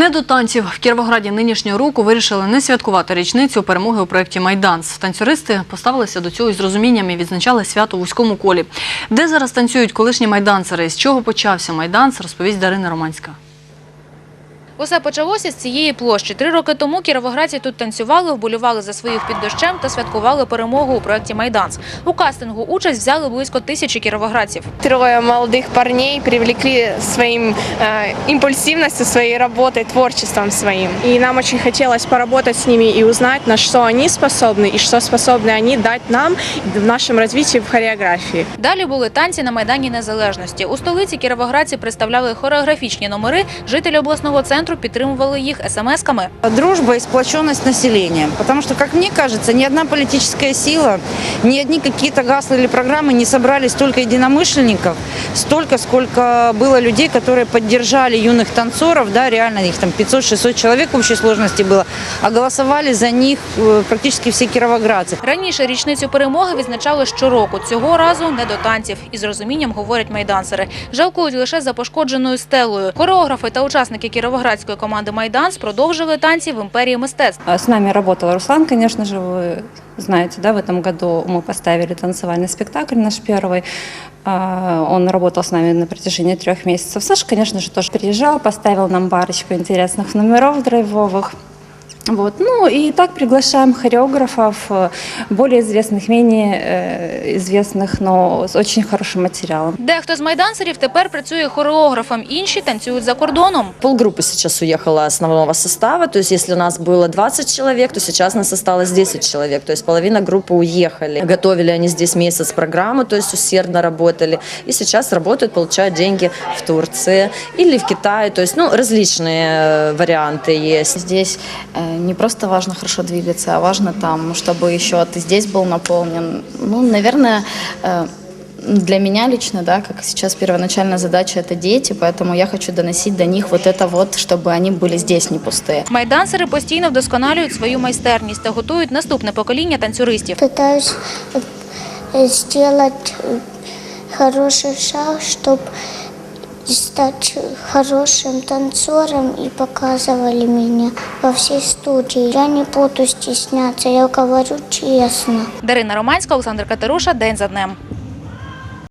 Не до танців в Кіровограді нинішнього року вирішили не святкувати річницю перемоги у проєкті Майданс. Танцюристи поставилися до цього із розумінням і відзначали свято у вузькому колі. Де зараз танцюють колишні майданцери? З чого почався майданс? Розповість Дарина Романська. Усе почалося з цієї площі. Три роки тому кіровоградці тут танцювали, вболювали за своїх під дощем та святкували перемогу у проєкті «Майданс». У кастингу участь взяли близько тисячі кіровоградців. Трое молодых парней привлекли своим э, импульсивностью, своей работой, творчеством своим. И нам очень хотелось поработать с ними и узнать, на что они способны и что способны они дать нам в нашем развитии в хореографии. Далі були танці на Майдані Незалежності. У столиці кіровоградці представляли хореографічні номери, жителі обласного центру підтримували їх смс-ками. Дружба и сплоченность населения. Потому что, как мне кажется, ни одна политическая сила, ни одни какие-то гасла или программы не собрали столько единомышленников, столько, сколько было людей, которые поддержали юных танцоров, да, реально их там 500-600 человек в общей сложности было, а голосовали за них э, практически все кировоградцы. Раніше річницю перемоги відзначали щороку. Цього разу не до танців. І з розумінням говорять майдансери. Жалкують лише за пошкодженою стелою. Хореографи та учасники кіровоградської команди «Майданс» продовжили танці в імперії мистецтв. А С нами работал Руслан, конечно же, вы знаете, да, в этом году мы поставили танцевальный спектакль наш первый. А, Он работал с нами на протяжении трех месяцев. Саша, конечно же, тоже приезжал, поставил нам парочку интересных номеров драйвовых. Вот. Ну и так приглашаем хореографов, э, более известных, менее э, известных, но с очень хорошим материалом. Дехто з майдансерів тепер працює хореографом, інші танцюють за кордоном. Полгруппы сейчас уехала основного состава, то есть если у нас было 20 человек, то сейчас нас осталось 10 человек, то есть половина группы уехали. Готовили они здесь месяц программу, то есть усердно работали, и сейчас работают, получают деньги в Турции или в Китае, то есть ну, различные э, варианты есть. Здесь э, не просто важно хорошо двигаться, а важно там, чтобы еще ты здесь был наполнен. Ну, наверное, э, для меня лично, да, как сейчас первоначальная задача это дети, поэтому я хочу доносить до них вот это вот, чтобы они были здесь не пустые. Майдансери постійно вдосконалюють свою майстерність та готують наступне покоління танцюристів. пытаюсь э, сделать э, хороший шаг, чтобы стать хорошим танцором и показывали меня во всей студии. Я не буду стесняться, я говорю честно. Дарина Романська, Олександр Катеруша. День за днем.